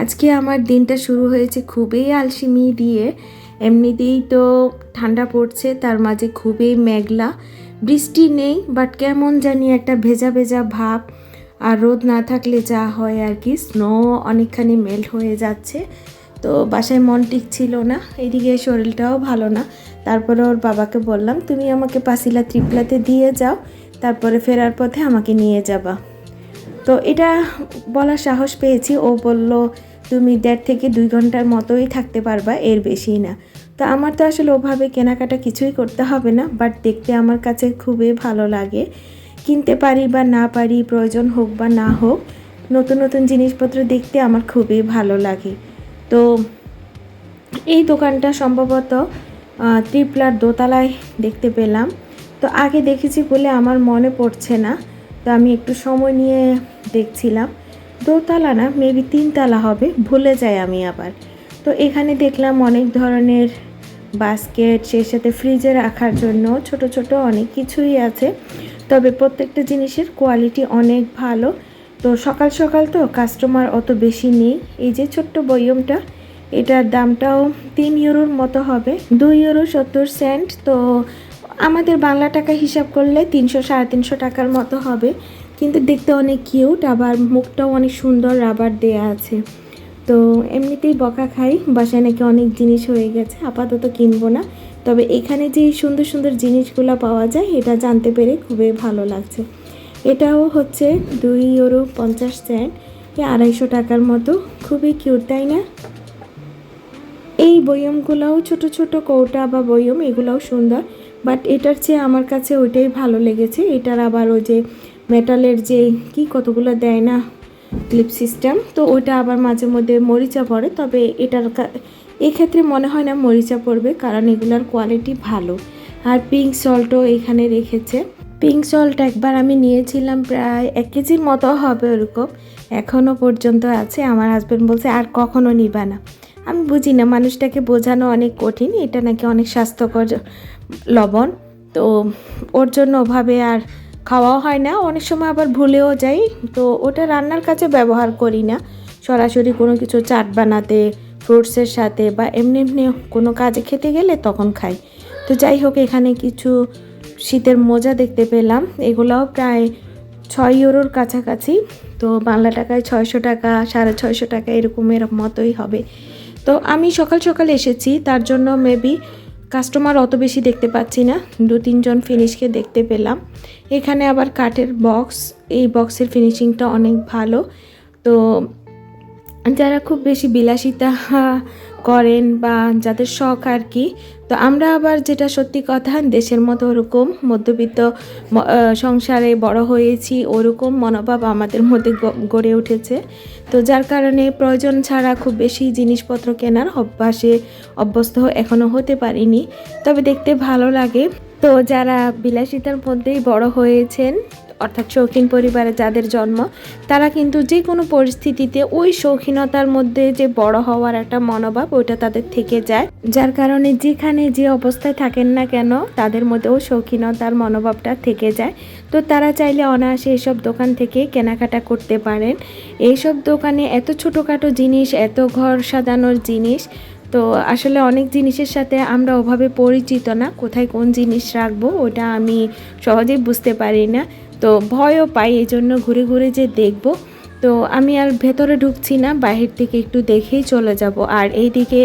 আজকে আমার দিনটা শুরু হয়েছে খুবই আলসিমি দিয়ে। এমনিতেই তো ঠান্ডা পড়ছে, তার মাঝে খুবই মেঘলা। বৃষ্টি নেই বাট কেমন জানি একটা ভেজা ভেজা ভাব। আর রোদ না থাকলে যা হয় আর কি স্নো অনেকখানি মেল্ট হয়ে যাচ্ছে। তো বাসায় মন টিকছিল না, এদিকে শরীরটাও ভালো না। তারপরে ওর বাবাকে বললাম, তুমি আমাকে পাসিলা ত্রিপলাতে দিয়ে যাও, তারপরে ফেরার পথে আমাকে নিয়ে যাবা। তো এটা বলার সাহস পেয়েছি। ও বলল, তুমি দেড় থেকে দুই ঘণ্টার মতোই থাকতে পারবা, এর বেশি না। তো আমার তো আসলে ওভাবে কেনাকাটা কিছুই করতে হবে না বাট দেখতে আমার কাছে খুবই ভালো লাগে। কিনতে পারি বা না পারি, প্রয়োজন হোক বা না হোক, নতুন নতুন জিনিসপত্র দেখতে আমার খুবই ভালো লাগে। তো এই দোকানটা সম্ভবত ত্রিপলার দোতলায় দেখতে পেলাম। তো আগে দেখেছি বলে আমার মনে পড়ছে না। তো আমি একটু সময় নিয়ে দেখছিলাম। দোতলা না মেবি তিনতলা হবে, ভুলে যাই আমি আবার। তো এখানে দেখলাম অনেক ধরনের বাস্কেট সেই সাথে ফ্রিজে রাখার জন্য ছোট ছোট অনেক কিছুই আছে। তবে প্রত্যেকটা জিনিসের কোয়ালিটি অনেক ভালো। তো সকাল সকাল তো কাস্টমার অত বেশি নেই। এই যে ছোট্ট বয়মটা, এটার দামটাও তিন ইউরোর মতো হবে। দুই ইউরো সত্তর সেন্ট তো আমাদের বাংলা টাকা হিসাব করলে তিনশো, সাড়ে তিনশো টাকার মতো হবে। কিন্তু দেখতে অনেক কিউট আবার মুখটাও অনেক সুন্দর রাবার দেয়া আছে। তো এমনিতেই বকা খাই, বাসায় নাকি অনেক জিনিস হয়ে গেছে, আপাতত কিনবো না। তবে এখানে যে সুন্দর সুন্দর জিনিসগুলো পাওয়া যায়, এটা জানতে পেরে খুবই ভালো লাগছে। এটাও হচ্ছে দুই ইউরো পঞ্চাশ সেন্ট আড়াইশো টাকার মতো। খুবই কিউট তাই না? এই বয়মগুলোও ছোট ছোট কৌটা বা বয়ম, এগুলোও সুন্দর। বাট এটার চেয়ে আমার কাছে ওইটাই ভালো লেগেছে। এটার আবার ওই যে মেটালের যে কি কতগুলো দেয় না ক্লিপ সিস্টেম তো ওটা আবার মাঝে মধ্যে মরিচা পড়ে। তবে এটার এক্ষেত্রে মনে হয় না মরিচা পড়বে, কারণ এগুলার কোয়ালিটি ভালো। আর পিঙ্ক সল্টও এখানে রেখেছে। পিঙ্ক সল্ট একবার আমি নিয়েছিলাম প্রায় এক কেজির মতো হবে ওরকম। এখনও পর্যন্ত আছে। আমার হাজব্যান্ড বলছে, আর কখনো নিবা না। আমি বুঝি না, মানুষটাকে বোঝানো অনেক কঠিন, এটা নাকি অনেক স্বাস্থ্যকর লবণ। তো ওর জন্য ওভাবে আর খাওয়াও হয় না, অনেক সময় আবার ভুলেও যাই। তো ওটা রান্নার কাছে ব্যবহার করি না। সরাসরি কোনো কিছু চাট বানাতে ফ্রুটসের সাথে বা এমনি এমনি কোনো কাজে খেতে গেলে তখন খাই। তো যাই হোক, এখানে কিছু শীতের মোজা দেখতে পেলাম। এগুলাও প্রায় ছয় ইউরোর কাছাকাছি। তো বাংলা টাকায় ছয়শো টাকা, সাড়ে ছয়শো টাকা এরকমের মতোই হবে। তো আমি সকাল সকাল এসেছি, তার জন্য মেবি কাস্টমার অত বেশি দেখতে পাচ্ছি না। দু তিনজন ফিনিশকে দেখতে পেলাম। এখানে আবার কাঠের বক্স এই বক্সের ফিনিশিংটা অনেক ভালো। তো যারা খুব বেশি বিলাসিতা করেন বা যাদের শখ আর কি, তো আমরা আবার যেটা সত্যি কথা, দেশের মতো ওরকম মধ্যবিত্ত সংসারে বড় হয়েছি, ওরকম মনোভাব আমাদের মধ্যে গড়ে উঠেছে। তো যার কারণে প্রয়োজন ছাড়া খুব বেশি জিনিসপত্র কেনার অভ্যাসে অভ্যস্ত এখনও হতে পারিনি। তবে দেখতে ভালো লাগে। তো যারা বিলাসিতার মধ্যেই বড় হয়েছেন অর্থাৎ শৌখিন পরিবারে যাদের জন্ম, তারা কিন্তু যে কোনো পরিস্থিতিতে ওই শৌখিনতার মধ্যে যে বড় হওয়ার একটা মনোভাব ওইটা তাদের থেকে যায়। যার কারণে যেখানে যে অবস্থায় থাকেন না কেন, তাদের মধ্যেও শৌখিনতার মনোভাবটা থেকে যায়। তো তারা চাইলে অনায়াসে এসব দোকান থেকে কেনাকাটা করতে পারেন। এইসব দোকানে এত ছোটোখাটো জিনিস, এত ঘর সাজানোর জিনিস তো আসলে অনেক জিনিসের সাথে আমরা ওভাবে পরিচিত না, কোথায় কোন জিনিস রাখব ওটা আমি সহজেই বুঝতে পারি না। তো ভয়ও পাই এই জন্য ঘুরে ঘুরে যে দেখব। তো আমি আর ভেতরে ঢুকছি না বাহির থেকে একটু দেখেই চলে যাব। আর এইদিকে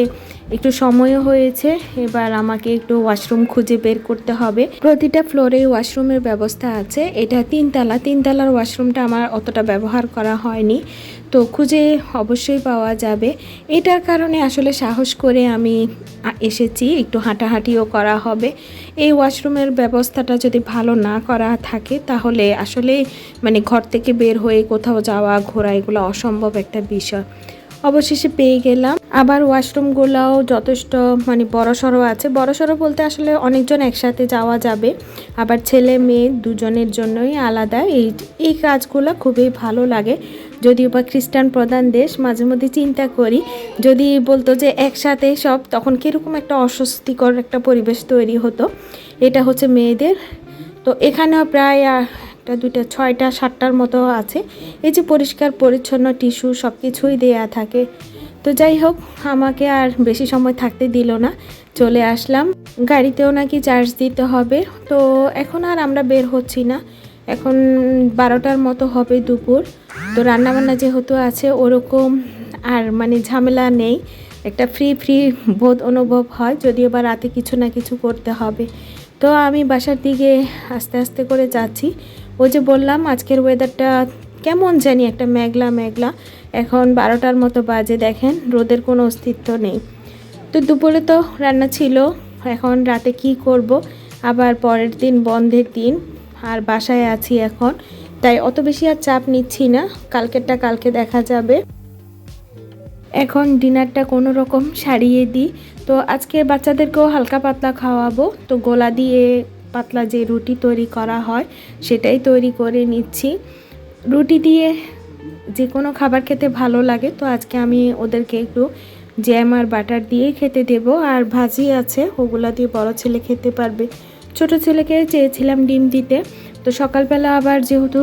একটু সময়ও হয়েছে, এবার আমাকে একটু ওয়াশরুম খুঁজে বের করতে হবে। প্রতিটা ফ্লোরে ওয়াশরুমের ব্যবস্থা আছে। এটা তিনতলা, তিনতলার ওয়াশরুমটা আমার অতটা ব্যবহার করা হয়নি। তো খুঁজে অবশ্যই পাওয়া যাবে। এটার কারণে আসলে সাহস করে আমি এসেছি, একটু হাঁটাহাঁটিও করা হবে। এই ওয়াশরুমের ব্যবস্থাটা যদি ভালো না করা থাকে, তাহলে আসলে মানে ঘর থেকে বের হয়ে কোথাও যাওয়া, ঘোরা, এগুলো অসম্ভব একটা বিষয়। অবশেষে পেয়ে গেলাম। আবার ওয়াশরুমগুলোও যথেষ্ট মানে বড়সড় আছে। বড়সড় বলতে আসলে অনেকজন একসাথে যাওয়া যাবে। আবার ছেলে, মেয়ে দুজনের জন্যই আলাদা। এই এই কাজগুলো খুবই ভালো লাগে। যদিও বা খ্রিস্টান প্রধান দেশ, মাঝে মধ্যে চিন্তা করি। যদি বলতো যে একসাথে সব, তখন কীরকম একটা অস্বস্তিকর একটা পরিবেশ তৈরি হতো। এটা হচ্ছে মেয়েদের। তো এখানেও প্রায় একটা, দুইটা, ছয়টা, সাতটার মতো আছে। এই যে পরিষ্কার, পরিচ্ছন্ন টিস্যু সব কিছুই দেয়া থাকে। তো যাই হোক, আমাকে আর বেশি সময় থাকতে দিল না। চলে আসলাম। গাড়িতেও নাকি চার্জ দিতে হবে। তো এখন আর আমরা বের হচ্ছি না। এখন বারোটার মতো হবে দুপুর। তো রান্নাবান্না যেহেতু আছে, ওরকম আর মানে ঝামেলা নেই। একটা ফ্রি ফ্রি বোধ অনুভব হয়, যদিও বা রাতে কিছু না কিছু করতে হবে। তো আমি বাসার দিকে আস্তে আস্তে করে যাচ্ছি। ওই যে বললাম, আজকের ওয়েদারটা কেমন জানি একটা মেঘলা মেঘলা। এখন বারোটার মতো বাজে, দেখেন, রোদের কোনো অস্তিত্ব নেই। তো দুপুরে তো রান্না ছিল, এখন রাতে কি করব? আবার পরের দিন, বন্ধের দিন, আর বাসায় আছি এখন। তাই অত বেশি আর চাপ নিচ্ছি না, কালকেরটা কালকে দেখা যাবে। এখন ডিনারটা কোনো রকম সারিয়ে দিই। তো আজকে বাচ্চাদেরকেও হালকা পাতলা খাওয়াবো, তো গোলা দিয়ে পাতলা যে রুটি তৈরি করা হয়, সেটাই তৈরি করে নিচ্ছি। রুটি দিয়ে যে কোনো খাবার খেতে ভালো লাগে, তো আজকে আমি ওদেরকে একটু জ্যাম আর বাটার দিয়েই খেতে দেব। আর ভাজি আছে, ওগুলা দিয়ে বড় ছেলে খেতে পারবে। ছোট ছেলেকে চেয়েছিলাম ডিম দিতে, তো সকালবেলা আবার যেহেতু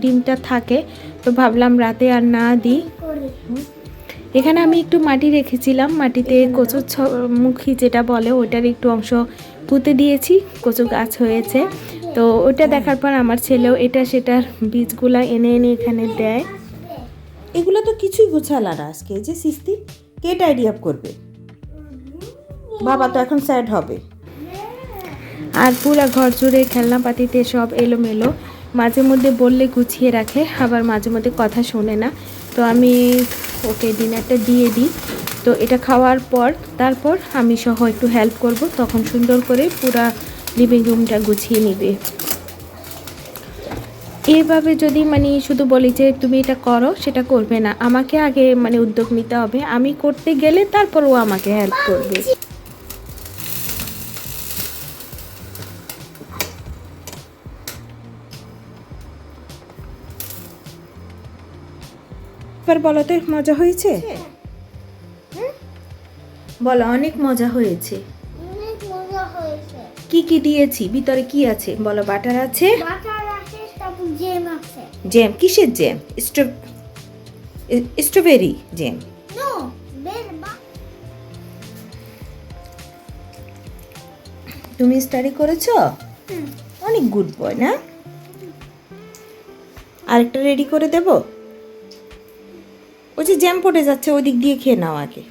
ডিমটা থাকে, তো ভাবলাম রাতে আর না দিই। এখানে আমি একটু মাটি রেখেছিলাম, মাটিতে কচুর মুখী যেটা বলে, ওটার একটু অংশ পুঁতে দিয়েছি কচু গাছ হয়েছে। তো ওটা দেখার পর আমার ছেলেও এটা সেটার বীজগুলা এনে এনে এখানে দেয়। এগুলো তো কিছুই গোছালা না আজকে যে সিস্তি কে টাইডি আপ করবে? বাবা তো এখন স্যাড হবে। আর পুরো ঘর জুড়ে খেলনাপাতিতে সব এলোমেলো। মাঝে মধ্যে বললে গুছিয়ে রাখে আবার মাঝে মধ্যে কথা শোনে না। তো আমি ওকে ডিনারটা দিয়ে দিই। তো এটা খাওয়ার পর তারপর আমি সহ একটু হেল্প করব তখন সুন্দর করে পুরা লিভিং রুমটা গুছিয়ে নিবে। এভাবে যদি মানে শুধু বলি যে তুমি এটা করো সেটা করবে না। আমাকে আগে মানে উদ্যোগ নিতে হবে। আমি করতে গেলে তারপর ও আমাকে হেল্প করবে। এবার বলো তো মজা হয়েছে? বলো অনেক মজা হয়েছে। অনেক মজা হয়েছে। কি কি দিয়েছি? ভিতরে কি আছে? বলো বাটার আছে? বাটার আছে তারপর জেম আছে। জ্যাম কিসের জ্যাম স্ট্র স্ট্রবেরি জ্যাম তুমি স্টাডি করেছ? অনেক গুড বয় না? আরেকটা রেডি করে দেব? ওই যে জ্যাম পড়ে যাচ্ছে ওই দিক দিয়ে খেয়ে নাও আগে।